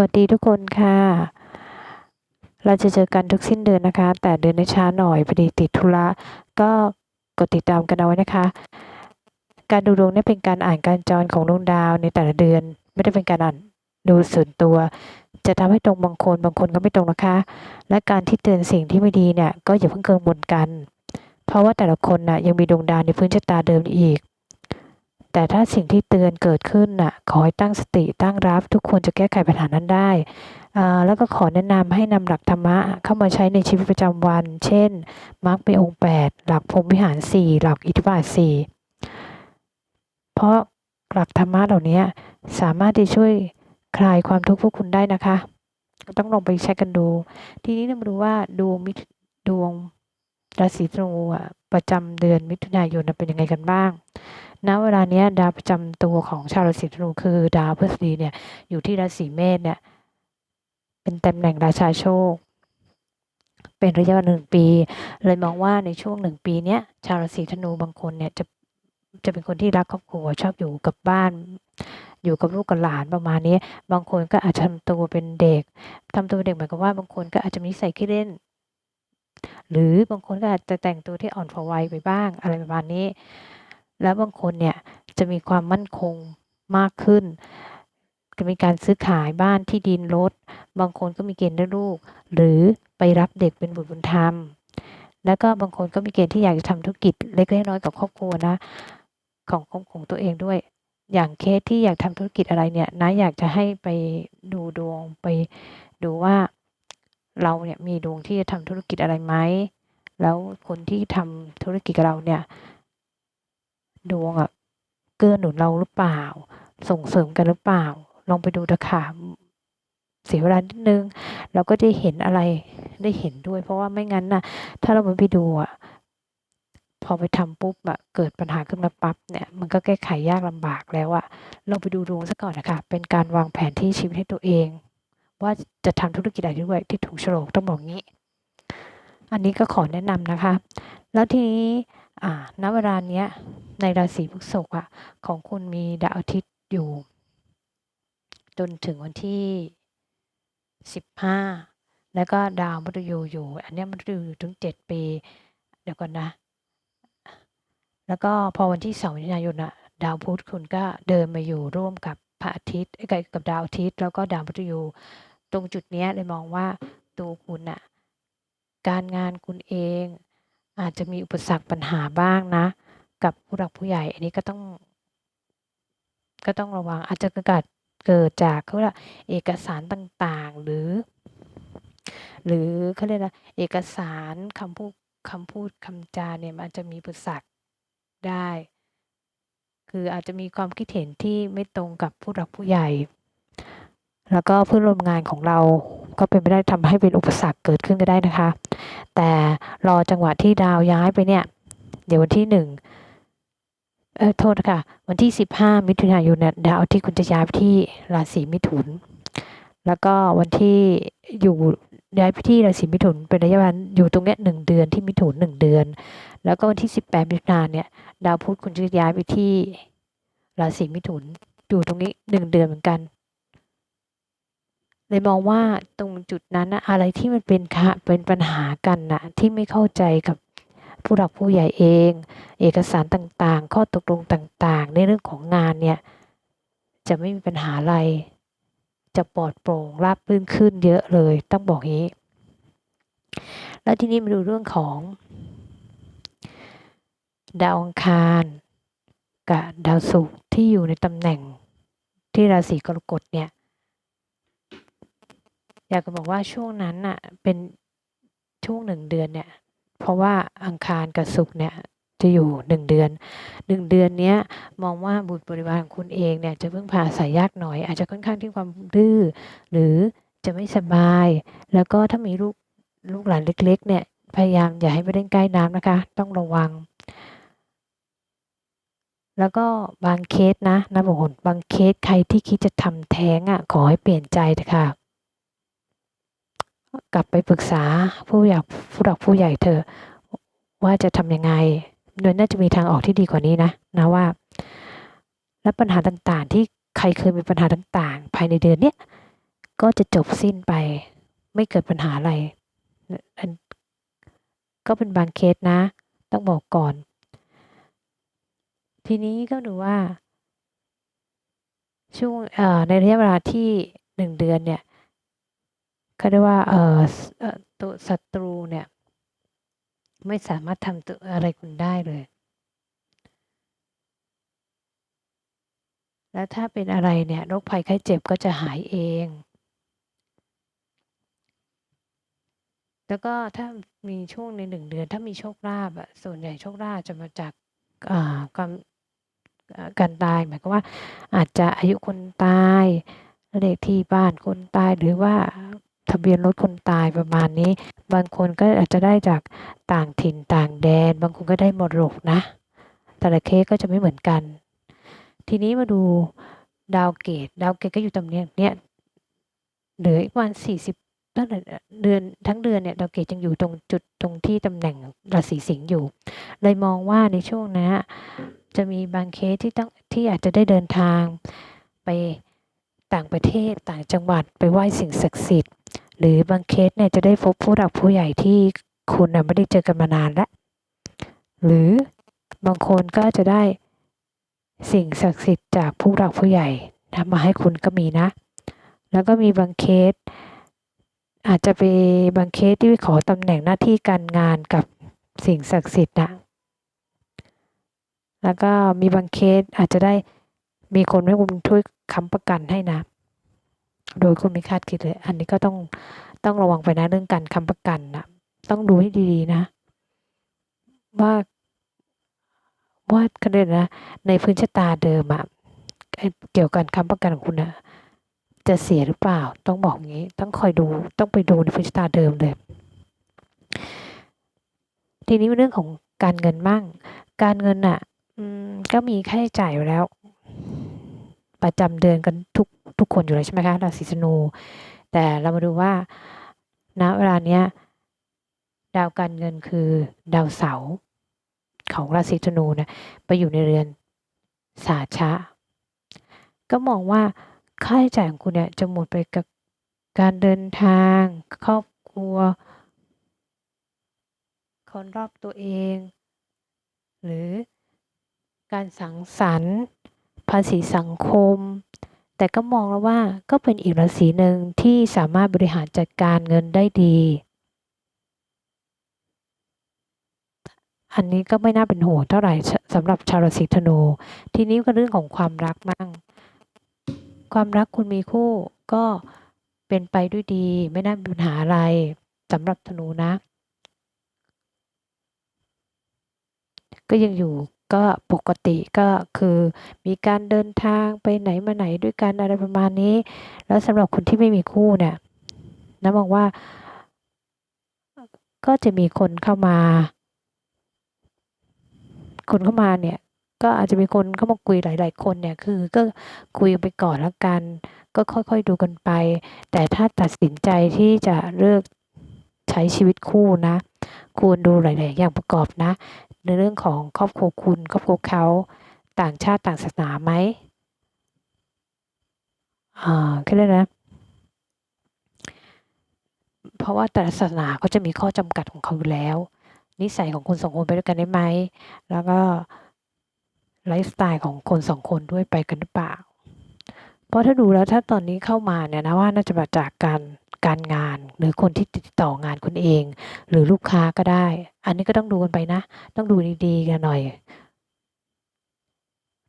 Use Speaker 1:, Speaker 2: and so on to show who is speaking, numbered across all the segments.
Speaker 1: วัสดีทุกคนค่ะ เราจะเจอกันทุกสิ้นเดือนนะคะ แต่เดือนนี้ช้าหน่อยพอดีติดธุระก็กดติดตามกันเอาไว้นะคะ การดูดวงนี่เป็นการอ่านการจรของดวงดาวในแต่ละเดือน ไม่ได้เป็นการอ่านดูส่วนตัว จะทำให้ตรงบางคนบางคนก็ไม่ตรงนะคะ และการที่เตือนสิ่งที่ไม่ดีเนี่ยก็อย่าเพิ่งเกินบนกัน เพราะว่าแต่ละคนน่ะยังมีดวงดาวในพื้นชะตาเดิมอีก แต่ถ้าสิ่งที่เตือนเกิดขึ้นน่ะขอให้ตั้งสติตั้งรับ ทุกคนจะแก้ไขปัญหานั้นได้ แล้วก็ขอแนะนำให้นำหลักธรรมะเข้ามาใช้ในชีวิตประจำวัน เช่นมรรคมีองค์ 8 หลักพรหมวิหาร 4 หลักอิทธิบาท 4 เพราะหลักธรรมะเหล่านี้สามารถที่ช่วยคลายความทุกข์พวกคุณได้นะคะ ต้องลองไปใช้กันดู ทีนี้เรามาดูว่าดวงมิดวงราศีธนูประจำเดือนมิถุนายนเป็นยังไงกันบ้าง ณเวลาเนี้ยดาวประจำตัวของชาวราศีธนูคือดาวพฤหัสบดีเนี่ยอยู่ที่ราศีเมษเนี่ย เป็นตำแหน่งราชาโชค เป็นระยะเวลาหนึ่งปี เลยมองว่าในช่วงหนึ่งปีเนี้ยชาวราศีธนูบางคนเนี่ยจะจะเป็นคนที่รักครอบครัวชอบอยู่กับบ้าน อยู่กับลูกกับหลานประมาณนี้ บางคนก็อาจจะทำตัวเป็นเด็กทำตัวเป็นเด็กหมายความว่าบางคนก็อาจจะมีนิสัยขี้เล่น หรือบางคนก็อาจจะแต่งตัวที่อ่อนพอวัยไปบ้างอะไรประมาณนี้ แล้วบางคนเนี่ยจะมีความมั่นคงมากขึ้นจะมีการซื้อขายบ้านที่ดินรถ บางคนก็มีเกณฑ์ได้ลูก หรือไปรับเด็กเป็นบุตรบุญธรรม แล้วก็บางคนก็มีเกณฑ์ที่อยากจะทำธุรกิจเล็กๆน้อยๆกับครอบครัวนะ ของของของตัวเองด้วย อย่างเคสที่อยากทำธุรกิจอะไรเนี่ยนะอยากจะให้ไปดูดวงไปดูว่าเราเนี่ยมีดวงที่จะทำธุรกิจอะไรไหมแล้วคนที่ทำธุรกิจกับเราเนี่ย ดวงอะเกื้อหนุนเราหรือเปล่า ส่งเสริมกันหรือเปล่า ลองไปดูนะคะเสียเวลานิดนึงเราก็ได้เห็นอะไรได้เห็นด้วย เพราะว่าไม่งั้นน่ะถ้าเราไม่ไปดูอะพอไปทำปุ๊บอะเกิดปัญหาขึ้นมาปั๊บเนี่ยมันก็แก้ไขยากลำบากแล้วอะเราไปดูดวงซะก่อนนะคะเป็นการวางแผนที่ชีวิตให้ตัวเอง ว่าจะทำธุรกิจอะไรด้วยที่ถูกโฉลกต้องบอกงี้ อันนี้ก็ขอแนะนำนะคะ แล้วทีนี้อ่าณเวลาเนี้ย ในราศีพฤษภอะของคุณมีดาวอาทิตย์อยู่ จนถึงวันที่สิบห้าแล้วก็ดาวมฤตยูอยู่ อันนี้มฤตยูอยู่ถึงเจ็ดปี เดี๋ยวก่อนนะ แล้วก็พอวันที่สองมิถุนายนอะดาวพุธคุณก็เดินมาอยู่ร่วมกับพระอาทิตย์เอ้กับกับดาวอาทิตย์ แล้วก็ดาวมฤตยูตรงจุดนี้เลยมองว่าตัวคุณอะการงานคุณเองอาจจะมีอุปสรรคปัญหาบ้างนะ กับผู้หลักผู้ใหญ่ อันนี้ก็ต้อง ก็ต้องระวังอาจจะเกิดเกิดจากเขาเรียกเอกสารต่างๆ หรือ หรือเขาเรียกนะเอกสารคำพูดคำพูดคำจาเนี่ยมันอาจจะมีอุปสรรคได้ คืออาจจะมีความคิดเห็นที่ไม่ตรงกับผู้หลักผู้ใหญ่ แล้วก็เพื่อนร่วมงานของเราก็เป็นไปได้ทำให้เป็นอุปสรรคเกิดขึ้นก็ได้นะคะ แต่รอจังหวะที่ดาวย้ายไปเนี่ย เดี๋ยววันที่หนึ่ง เออโทษนะคะวันที่สิบห้ามิถุนายนเนี่ยดาวที่คุณจะย้ายไปที่ราศีมิถุน แล้วก็วันที่อยู่ย้ายไปที่ราศีมิถุน เป็นระยะเวลาอยู่ตรงเนี้ยหนึ่งเดือนที่มิถุนหนึ่งเดือน แล้วก็วันที่สิบแปดมิถุนายนเนี่ยดาวพุธคุณจะย้ายไปที่ราศีมิถุนอยู่ตรงนี้หนึ่งเดือนเหมือนกันเลยมองว่าตรงจุดนั้นนะอะไรที่มันเป็นค่ะเป็นปัญหากันนะที่ไม่เข้าใจกับ ผู้หลักผู้ใหญ่เอง เอกสารต่างๆ ข้อตกลงต่างๆ ในเรื่องของงานเนี่ย จะไม่มีปัญหาอะไร จะปลอดโปร่งราบรื่นขึ้นเยอะเลย ต้องบอกงี้ แล้วทีนี้มาดูเรื่องของ ดาวอังคารกับดาวศุกร์ที่อยู่ในตำแหน่งที่ราศีกรกฎเนี่ย อยากจะบอกว่าช่วงนั้นน่ะเป็นช่วงหนึ่งเดือนเนี่ย เพราะว่าอังคารกับศุกร์เนี่ยจะอยู่หนึ่งเดือนหนึ่งเดือนเนี้ยมองว่าบุตรบริวารของคุณเองเนี่ยจะเพึ่งพาอายยากหน่อย อาจจะค่อนข้างที่ความดื้อหรือจะไม่สบาย แล้วก็ถ้ามีลูกลูกหลานเล็กๆเนี่ยพยายามอย่าให้ไปเล่นใกล้น้ำนะคะ ต้องระวัง แล้วก็บางเคสนะนะบอกบางเคสใครที่คิดจะทำแท้งอะขอให้เปลี่ยนใจเถอะค่ะ กลับไปปรึกษาผู้อยากผู้หลักผู้ใหญ่เธอว่าจะทำยังไงโดยน่าจะมีทางออกที่ดีกว่านี้นะนะว่า และปัญหาต่างๆ ที่ใครเคยมีปัญหาต่างๆ ภายในเดือนเนี้ยก็จะจบสิ้นไป ไม่เกิดปัญหาอะไร ก็เป็นบางเคสนะ ต้องบอกก่อน ทีนี้ก็ดูว่า ช่วงในระยะเวลาที่หนึ่งเดือนเนี่ย เขาเรียกว่าเออตัวศัตรูเนี่ย ไม่สามารถทำตัวอะไรคุณได้เลย แล้วถ้าเป็นอะไรเนี่ยโรคภัยไข้เจ็บก็จะหายเอง แล้วก็ถ้ามีช่วงในหนึ่งเดือน ถ้ามีโชคลาภอะส่วนใหญ่โชคลาภจะมาจากความอ่าการตายหมายความว่าอาจจะอายุคนตายเลขที่บ้านคนตายหรือว่า ทะเบียนรถคนตายประมาณนี้ บางคนก็อาจจะได้จากต่างถิ่นต่างแดน บางคนก็ได้มรดกนะ แต่ละเคสก็จะไม่เหมือนกัน ทีนี้มาดูดาวเกตดาวเกตก็อยู่ตำแหน่งเนี้ยเหลืออีกประมาณสี่สิบตั้งแต่เดือนทั้งเดือนเนี่ยดาวเกตยังอยู่ตรงจุดตรงที่ตำแหน่งราศีสิงห์อยู่ เลยมองว่าในช่วงนั้นจะมีบางเคสที่ต้องที่อาจจะได้เดินทางไปต่างประเทศต่างจังหวัดไปไหว้สิ่งศักดิ์สิทธิ์ หรือบางเคสเนี่ยจะได้พบผู้หลักผู้ใหญ่ที่คุณน่ะไม่ได้เจอกันมานานแล้วหรือบางคนก็จะได้สิ่งศักดิ์สิทธิ์จากผู้หลักผู้ใหญ่ทำมาให้คุณก็มีนะ แล้วก็มีบางเคส อาจจะไปบางเคสที่ขอตำแหน่งหน้าที่การงานกับสิ่งศักดิ์สิทธิ์นะแล้วก็มีบางเคสอาจจะได้มีคนให้คุณช่วยค้ำประกันให้นะ โดยคุณไม่คาดคิดเลย อันนี้ก็ต้องต้องระวังไปนะเรื่องการค้ำประกันนะต้องดูให้ดีๆนะ ว่าว่ากันเลยนะ ในพื้นชะตาเดิมอะเกี่ยวกับค้ำประกันของคุณนะจะเสียหรือเปล่า ต้องบอกงี้ ต้องคอยดู ต้องไปดูในพื้นชะตาเดิมเลย ทีนี้เรื่องของการเงินมั่งการเงินอะอก็มีค่าใช้จ่ายอยู่แล้ว ประจำเดือนกันทุก ทุกคนอยู่แล้วใช่ไหมคะราศีธนู แต่เรามาดูว่าณเวลาเนี้ยดาวการเงินคือดาวเสาร์ของราศีธนูเนี่ยไปอยู่ในเรือนสาชะ ก็มองว่าค่าใช้จ่ายของคุณเนี่ยจะหมดไปกับการเดินทาง ครอบครัว คนรอบตัวเอง หรือการสังสรรค์ ภาษีสังคม แต่ก็มองแล้วว่าก็เป็นอีกราศีหนึ่งที่สามารถบริหารจัดการเงินได้ดี อันนี้ก็ไม่น่าเป็นห่วงเท่าไหร่สำหรับชาวราศีธนู ทีนี้ก็เรื่องของความรักมั่ง ความรักคุณมีคู่ก็เป็นไปด้วยดี ไม่น่ามีปัญหาอะไรสำหรับธนูนะ ก็ยังอยู่ ก็ปกติก็คือมีการเดินทางไปไหนมาไหนด้วยกันอะไรประมาณนี้ แล้วสำหรับคนที่ไม่มีคู่เนี่ยนะมองว่า ก็จะมีคนเข้ามา คนเข้ามาเนี่ย ก็อาจจะมีคนเข้ามาคุยหลาย ๆ คนเนี่ยคือก็คุยไปก่อนแล้วกัน ก็ค่อยๆดูกันไป แต่ถ้าตัดสินใจที่จะเลือกใช้ชีวิตคู่นะ ควรดูหลายๆอย่างประกอบนะ ในเรื่องของครอบครัวคุณครอบครัวเขาต่างชาติต่างศาสนาไหมอ่าก็ได้นะ เพราะว่าแต่ละศาสนาเขาจะมีข้อจำกัดของเขาอยู่แล้ว นิสัยของคนสองคนไปด้วยกันได้ไหม แล้วก็ไลฟ์สไตล์ของคนสองคนด้วยไปกันหรือเปล่า เพราะถ้าดูแล้วถ้าตอนนี้เข้ามาเนี่ยนะว่าน่าจะมาจากการ การงาน หรือคนที่ติดต่องานคุณเอง หรือลูกค้าก็ได้ อันนี้ก็ต้องดูกันไปนะ ต้องดูดีๆกันหน่อย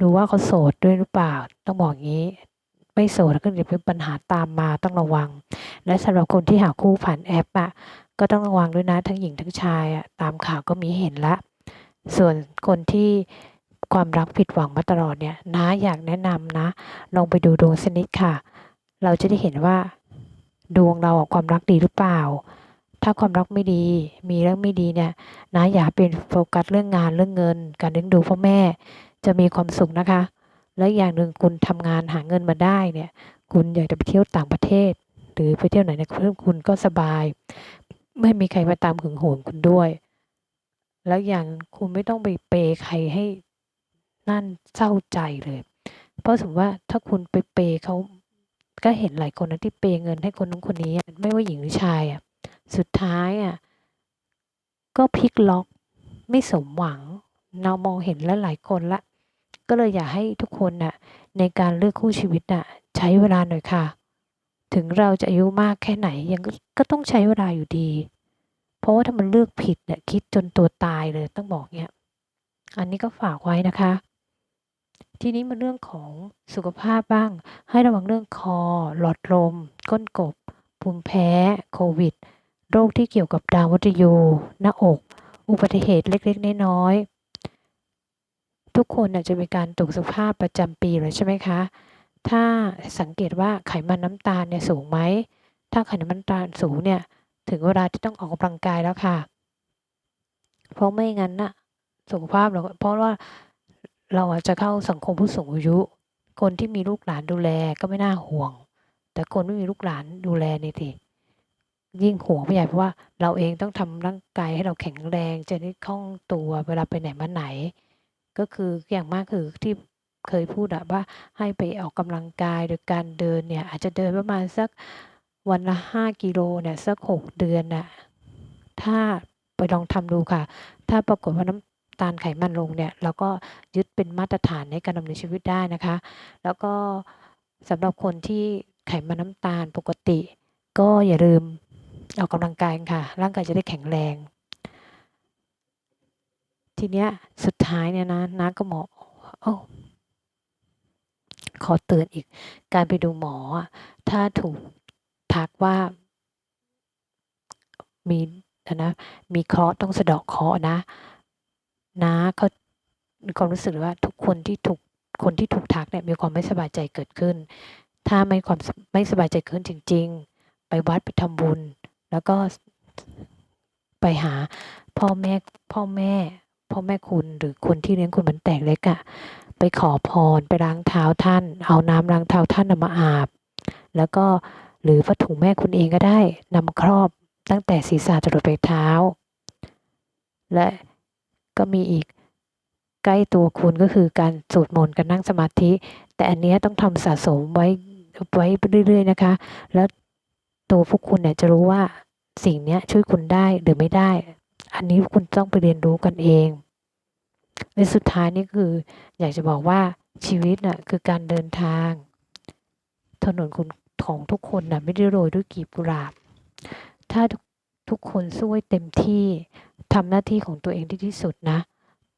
Speaker 1: ดูว่าเขาโสดด้วยหรือเปล่า ต้องบอกงี้ ไม่โสดก็เดี๋ยวเป็นปัญหาตามมาต้องระวัง และสำหรับคนที่หาคู่ผ่านแอปอะก็ต้องระวังด้วยนะทั้งหญิงทั้งชายอะตามข่าวก็มีเห็นละ ส่วนคนที่ความรักผิดหวังมาตลอดเนี่ยนะอยากแนะนำนะ ลองไปดูดวงสนิดค่ะ เราจะได้เห็นว่า ดวงเราความรักดีหรือเปล่า ถ้าความรักไม่ดี มีเรื่องไม่ดีเนี่ยนะอย่าเป็นโฟกัสเรื่องงานเรื่องเงิน การเลี้ยงดูพ่อแม่ จะมีความสุขนะคะ และอย่างหนึ่งคุณทำงานหาเงินมาได้เนี่ย คุณอยากจะไปเที่ยวต่างประเทศ หรือไปเที่ยวไหนในเพื่อนคุณก็สบาย ไม่มีใครมาตามหึงหวงคุณด้วย แล้วอย่างคุณไม่ต้องไปเปย์ใครให้นั่นเศร้าใจเลย เพราะสมมติว่าถ้าคุณไปเปย์เขา ก็เห็นหลายคนนะที่เปย์เงินให้คนนู้นคนนี้ไม่ว่าหญิงหรือชายอะสุดท้ายอะก็พลิกล็อกไม่สมหวังเรามองเห็นแล้วหลายคนละ ก็เลยอยากให้ทุกคนน่ะในการเลือกคู่ชีวิตน่ะใช้เวลาหน่อยค่ะ ถึงเราจะอายุมากแค่ไหนยังก็ต้องใช้เวลาอยู่ดี เพราะว่าถ้ามันเลือกผิดเนี่ยคิดจนตัวตายเลยต้องบอกเนี้ยอันนี้ก็ฝากไว้นะคะ ทีนี้มาเรื่องของสุขภาพบ้าง ให้ระวังเรื่องคอ หลอดลม ก้นกบ ภูมิแพ้ โควิด โรคที่เกี่ยวกับดาวมฤตยู หน้าอก อุบัติเหตุเล็กๆ น้อยๆ ทุกคนจะมีการตรวจสุขภาพประจำปีเลยใช่ไหมคะ ถ้าสังเกตว่าไขมันน้ำตาลเนี่ยสูงไหม ถ้าไขมันน้ำตาลสูงเนี่ยถึงเวลาที่ต้องออกกำลังกายแล้วค่ะ เพราะไม่งั้นน่ะสุขภาพเราเพราะว่า เราอาจจะเข้าสังคมผู้สูงอายุ คนที่มีลูกหลานดูแลก็ไม่น่าห่วง แต่คนไม่มีลูกหลานดูแลนี่สิยิ่งห่วงไม่ใหญ่เพราะว่าเราเองต้องทำร่างกายให้เราแข็งแรงจะได้คล่องตัวเวลาไปไหนมาไหน ก็คืออย่างมากคือที่เคยพูดอะว่าให้ไปออกกำลังกายโดยการเดินเนี่ย อาจจะเดินประมาณสักวันละห้ากิโลเนี่ยสักหกเดือนน่ะถ้าไปลองทำดูค่ะ ถ้าปรากฏว่าน้ำ ตาลไขมันลงเนี่ยเราก็ยึดเป็นมาตรฐานในการดำเนินชีวิตได้นะคะ แล้วก็สำหรับคนที่ไขมันน้ำตาลปกติ ก็อย่าลืมออกกำลังกายค่ะ ร่างกายจะได้แข็งแรง ทีเนี้ยสุดท้ายเนี่ยนะน้าก็หมอโอ้ขอเตือนอีก การไปดูหมอ ถ้าถูกทักว่า มีนะมีเคราะห์ต้องสะเดาะเคราะห์นะ นะเขามีความรู้สึกว่าทุกคนที่ถูกคนที่ถูกทักเนี่ยมีความไม่สบายใจเกิดขึ้น ถ้าไม่ความไม่สบายใจเกินจริง ๆ ไปวัดไปทำบุญ แล้วก็ไปหาพ่อแม่พ่อแม่ พ่อแม่คุณหรือคนที่เลี้ยงคุณมันแตกเล็กอะไปขอพรไปล้างเท้าท่าน เอาน้ำล้างเท้าท่านนำมาอาบ แล้วก็หรือผ้าถุงแม่คุณเองก็ได้นำมาครอบตั้งแต่ศีรษะจรดปเท้า และ ก็มีอีกใกล้ตัวคุณก็คือการสวดมนต์การนั่งสมาธิ แต่อันนี้ต้องทำสะสมไว้ไว้เรื่อยๆนะคะ แล้วตัวพวกคุณเนี่ยจะรู้ว่าสิ่งนี้ช่วยคุณได้หรือไม่ได้ อันนี้คุณต้องไปเรียนรู้กันเองในสุดท้ายนี่คือ อยากจะบอกว่าชีวิตน่ะคือการเดินทาง ถนนคุณของทุกคนน่ะไม่ได้โรยด้วยกีบกุหลาบ ถ้า ทุกคนสู้ให้เต็มที่ทำหน้าที่ของตัวเองที่ที่สุดนะ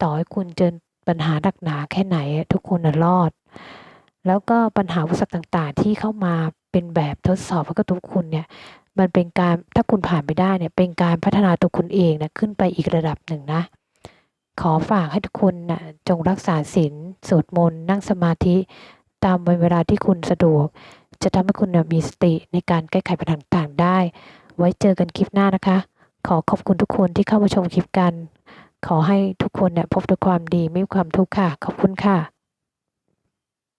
Speaker 1: ต่อให้คุณเจอปัญหาหนักหนาแค่ไหน ทุกคนรอด แล้วก็ปัญหาอุปสรรคต่างๆ ที่เข้ามาเป็นแบบทดสอบให้กับทุกคุณเนี่ยมันเป็นการถ้าคุณผ่านไปได้เนี่ยเป็นการพัฒนาตัวคุณเองนะขึ้นไปอีกระดับหนึ่งนะ ขอฝากให้ทุกคนนะจงรักษาศีลสวดมนต์นั่งสมาธิตามเวลาที่คุณสะดวก จะทำให้คุณนะมีสติในการแก้ไขปัญหาต่างๆได้ ไว้เจอกันคลิปหน้านะคะ ขอขอบคุณทุกคนที่เข้ามาชมคลิปกัน ขอให้ทุกคนเนี่ยพบแต่ความดีไม่มีความทุกข์ค่ะ ขอบคุณค่ะ